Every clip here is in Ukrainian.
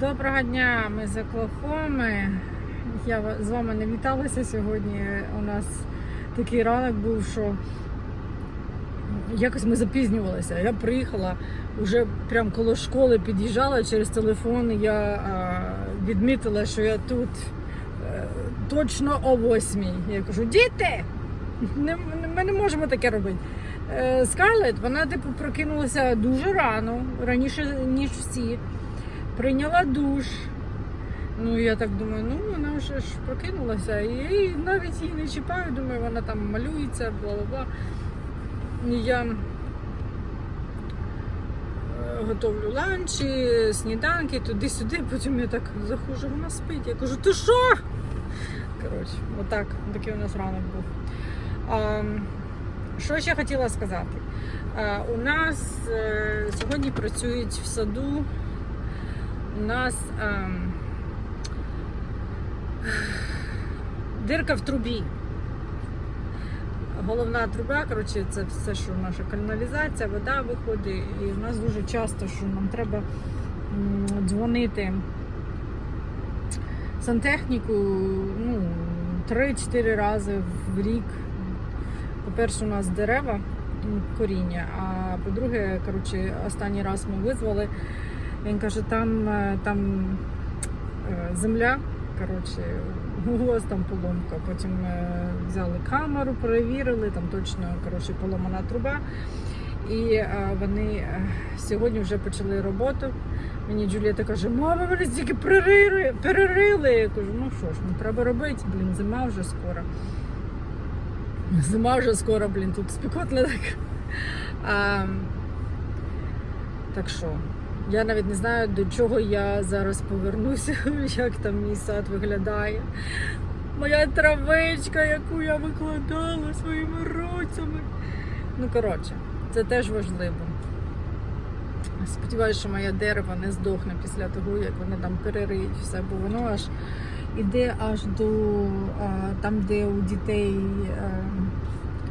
Доброго дня, ми з Оклахоми. Я з вами не віталася сьогодні. У нас такий ранок був, що якось ми запізнювалися. Я приїхала вже прямо коло школи, під'їжджала через телефон. Я а, відмітила, що я тут е, точно о восьмій. Я кажу, діти! Не, ми не можемо таке робити. Е, Скарлет, вона типу прокинулася дуже рано, раніше ніж всі. Прийняла душ. Ну, я так думаю, ну вона вже ж прокинулася. І навіть її не чіпаю, думаю, вона там малюється, бла бла бла. І я е, готовлю ланчі, сніданки, туди-сюди, потім я так заходжу, вона спить. Я кажу, ти що? Коротше, отак, такий у нас ранок був. А, що ще хотіла сказати? А, у нас е, сьогодні працюють в саду. У нас ем, дирка в трубі. Головна труба, коротше, це все, що наша каналізація, вода виходить. І в нас дуже часто, що нам треба дзвонити сантехніку ну, 3-4 рази в рік. По-перше, у нас дерева коріння, а по-друге, коротше, останній раз ми визвали. Він каже, там, е, там е, земля, коротше, у вас там поломка. Потім е, взяли камеру, перевірили, там точно коротше, поломана труба. І вони сьогодні вже почали роботу. Мені Джулієта каже, мама, вони стільки перерили, перерили. Я кажу, ну що ж, ну треба робити, блін, зима вже скоро. Зима вже скоро, блін, тут спекотно так. А, так що, я навіть не знаю, до чого я зараз повернуся, як там мій сад виглядає. Моя травичка, яку я викладала своїми руцями. Ну, коротше, це теж важливо. Сподіваюся, що моє дерево не здохне після того, як вони там перериють все, бо воно аж іде аж до там, де у дітей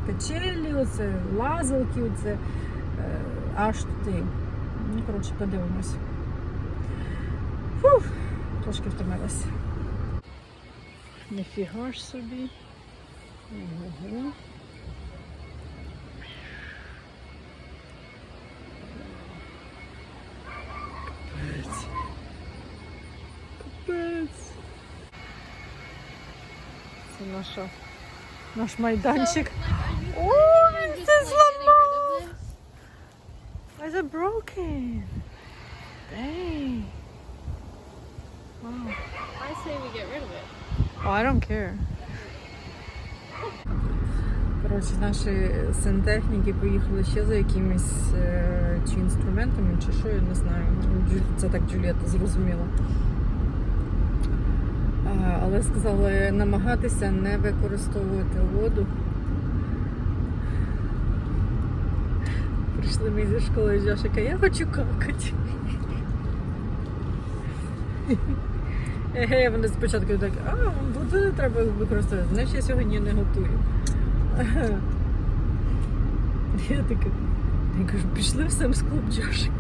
качелі, оце, лазалки, оце, е, аж туди. Ну, коротше, подивимось. Фух, трошки втомилася. Ніфіга ж собі. Ого. Капець. Капець. Це наша, наш майданчик. О, він це зламав! Why is it broken? Dang. Wow. I say we get rid of it. Oh, I don't care. Коротше, наші сантехніки поїхали ще за якимись е, чи інструментами, чи що, я не знаю. Це так Джулієта зрозуміла. Але сказали намагатися не використовувати воду. Прийшли ми зі школи Джашика, я хочу какати. Еге, вони спочатку так, а, воду треба використовувати, значить я сьогодні не готую. Я така, я кажу, пішли в сам клуб Джошик.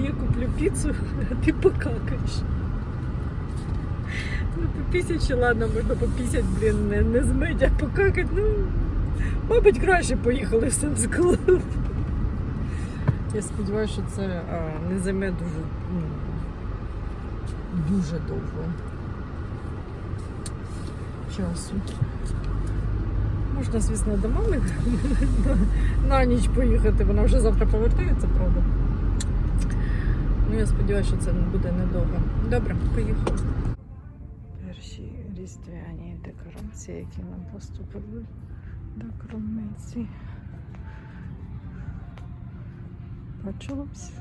Я куплю піцу, а ти покакаєш. Ну, попісять ще ладно, можна попісять, блін, не, не змить, а покакать, ну, мабуть, краще поїхали в сам клуб. Я сподіваюся, що це а, не займе дуже, ну, дуже довго часу. Можна, звісно, до мами на, на ніч поїхати, вона вже завтра повертається, правда. Ну, я сподіваюся, що це буде недовго. Добре, поїхали. Перші різдвяні декорації, які нам поступили до кромниці. Почалось.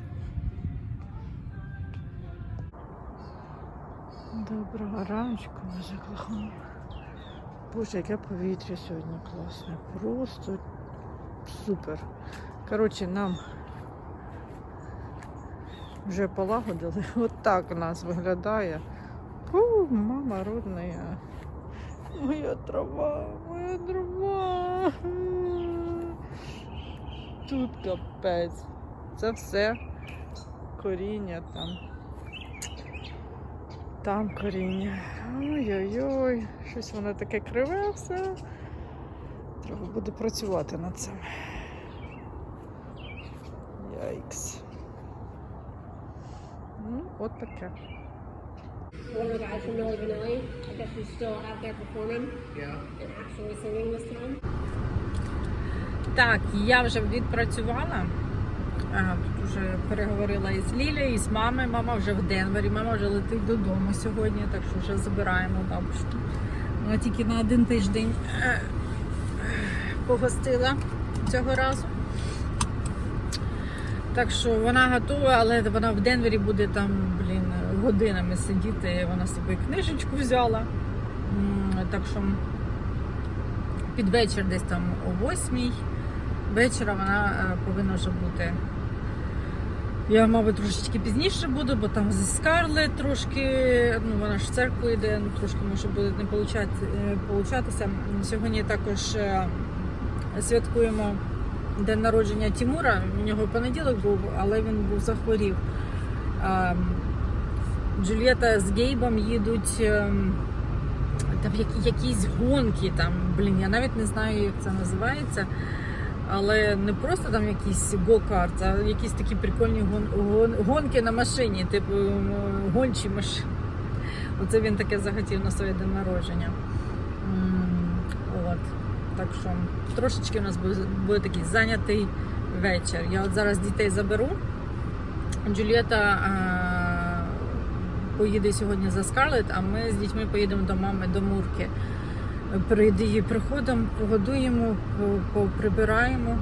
Доброго раночку, ми заклахали. Боже, яке повітря сьогодні класне. Просто супер. Коротше, нам вже полагодили. От так у нас виглядає. Фу, мама родная. Моя трава, моя трава. Тут капець. Це все коріння там. Там коріння. Ой-ой-ой, щось воно таке криве все. Треба буде працювати над цим. Яйкс. Ну, от таке. One of the guys from Milli Vanilli, I guess he's still out there performing Yeah. and actually singing this time. Так, я вже відпрацювала. Тут вже переговорила із Лілею, і з мамою. Мама вже в Денвері, мама вже летить додому сьогодні, так що вже забираємо бабушку. Вона тільки на один тиждень е, погостила цього разу. Так що вона готова, але вона в Денвері буде там, блін, годинами сидіти. Вона з собою книжечку взяла. Так що під вечір десь там о восьмій вечора вона е, повинна вже бути. Я, мабуть, трошечки пізніше буду, бо там зі Скарлет трошки, ну вона ж в церкву йде, ну трошки може буде не е, получатися. Сьогодні також е, святкуємо день народження Тімура. У нього понеділок був, але він був захворів. Ем, Джульєта з Гейбом їдуть. там якісь гонки, там, блін, я навіть не знаю, як це називається. Але не просто там якісь го-карт, а якісь такі прикольні гон, гон, гонки на машині, типу гончі машини. Оце він таке захотів на своє день народження. От. Так що трошечки у нас буде, буде такий зайнятий вечір. Я от зараз дітей заберу. Джульєта а, поїде сьогодні за Скарлет, а ми з дітьми поїдемо до мами до Мурки. Перед її приходом погодуємо, по- поприбираємо.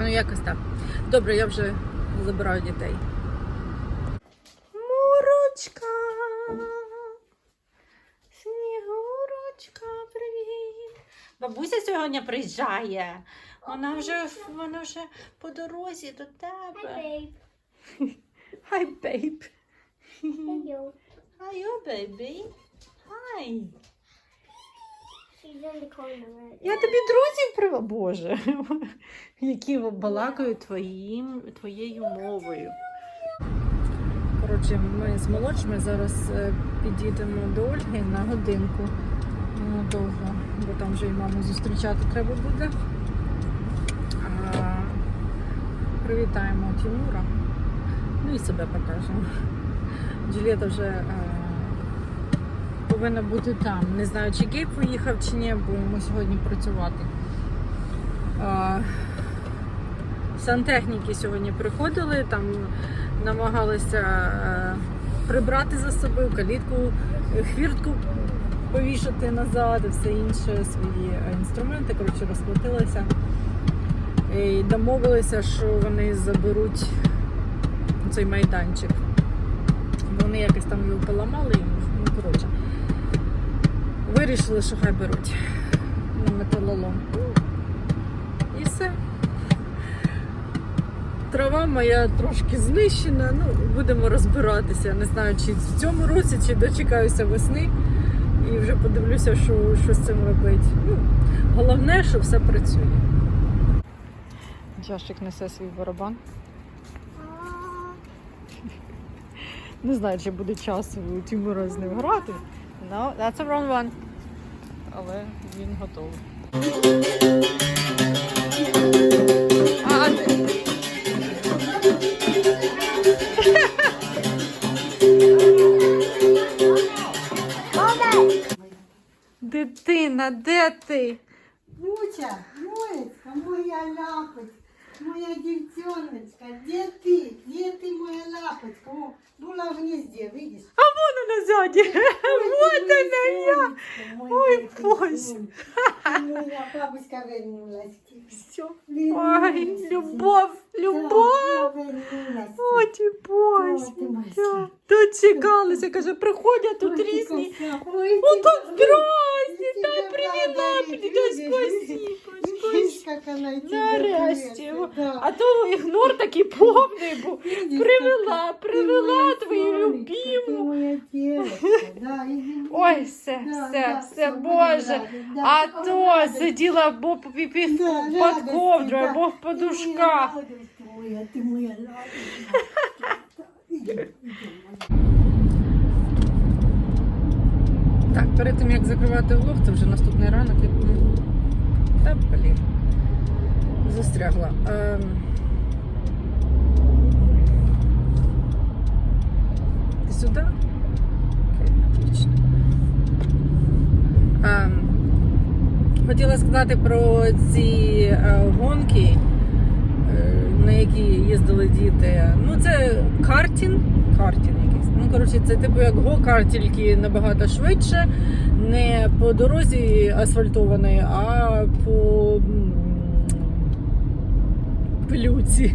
Ну, якось так. Добре, я вже забираю дітей. Мурочка! Снігурочка, привіт! Бабуся сьогодні приїжджає. Вона вже, вона вже по дорозі до тебе. babe. Hi, babe. Hello. Hi, baby. Hi. Я тобі друзів привела. Боже, які балакають твоїм, твоєю мовою. Коротше, ми з молодшими зараз е, підійдемо до Ольги на годинку. Довго, бо там вже і маму зустрічати треба буде. Привітаємо Тимура. Ну і себе покажемо. Джулієта вже е, повинна бути там. Не знаю, чи Гейб поїхав чи ні, бо йому сьогодні працювати. Сантехніки сьогодні приходили, там намагалися е, прибрати за собою калітку, хвіртку повішати назад і все інше, свої інструменти. Коротше, розплатилися. І домовилися, що вони заберуть цей майданчик. Вони якось там його поламали, ну коротше. Вирішили, що хай беруть на металолом. І все. Трава моя трошки знищена, ну, будемо розбиратися. Не знаю, чи в цьому році, чи дочекаюся весни. І вже подивлюся, що, що з цим робити. Ну, головне, що все працює. Джашик несе свій барабан. Не знаю, чи буде час у Тимура з ним грати. No, that's a wrong one. Але він готовий. А, Дитина, де ти? Муча, Моечка, моя лапочка, моя девчоночка, где ты? Где ты, моя лапочка? О, была в гнезде, видишь? А вон вона ззаді. Вот она я. Ой, Боже. Моя бабушка вернулась. Все. Вернулась. Ой, любов, любов. Да, вернулась. О, ти Боже. О, ти моя Да. Дочекалися, каже, приходять тут Ой, ты різні. красава. Ой, О, ты тут моя- здрасте, Я та тебя привіт, благодарю, привіт, видишь? спасибо, Видишь, спасибо. как она тебя Нарешті. привет, да. А то ігнор такий повний був. Видишь, Привела, как- привела ты твою моя сонечка, Ты любиму. моя девочка, да, иди. Ой, все, Да, все, да, все, всё, Боже. да, да, А да, то радость. сиділа бо під, під, під Да, під радости, ковдрою, да. бо в Ты подушках. моя радость моя, ты Так, перед тим як закривати влог, це вже наступний ранок. Я думаю, та блін. Застрягла. Ем... Ти сюди? Окей, отлично. Ем... Хотіла сказати про ці е, гонки, на які їздили діти. Ну, це картінг. Картінг якийсь. Ну, коротше, це типу як го-карт, тільки набагато швидше. Не по дорозі асфальтованій, а по м, пилюці.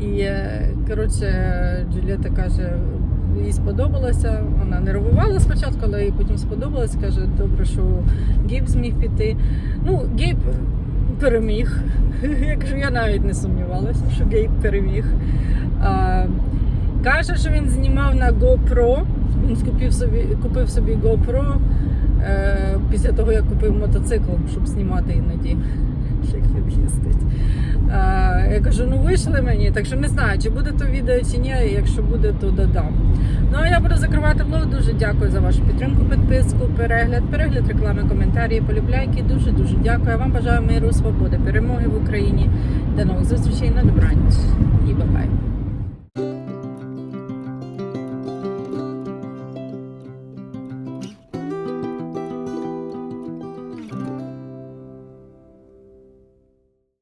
І е, коротше, Джуліета каже, їй сподобалося. Вона нервувала спочатку, але їй потім сподобалось. Каже, добре, що Гейб зміг піти. Ну, Гейб переміг. Якщо я навіть не сумнівалася, що Гейб переміг. А, каже, що він знімав на GoPro. Він купив собі, купив собі GoPro е, після того, як купив мотоцикл, щоб знімати іноді. Їздить. Я кажу, ну вийшли мені, так що не знаю, чи буде то відео чи ні. Якщо буде, то додам. Ну а я буду закривати влог. Дуже дякую за вашу підтримку, підписку, перегляд, перегляд, реклами, коментарі, полюбляйки. Дуже дуже дякую. Я вам бажаю миру, свободи, перемоги в Україні. До нових зустрічей на добраніч і бай-бай.